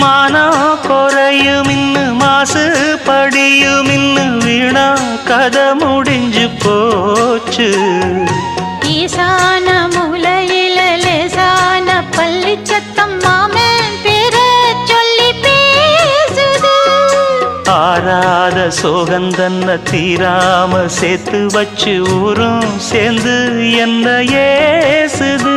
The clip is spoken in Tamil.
മാനാ കുറയുമിന്ന് മാസ് പടിയുമിന്ന് വീണ കഥ മുടിഞ്ചു പോച്ച് ഈശാന മുലയിലേശാന പള്ളിച്ചത്തം മാമൻ പേരെ ചൊല്ലി ஆறாத சோகந்தன்ன தீராம சேர்த்து வச்சு ஊரும் சேர்ந்து என்ன ஏசுது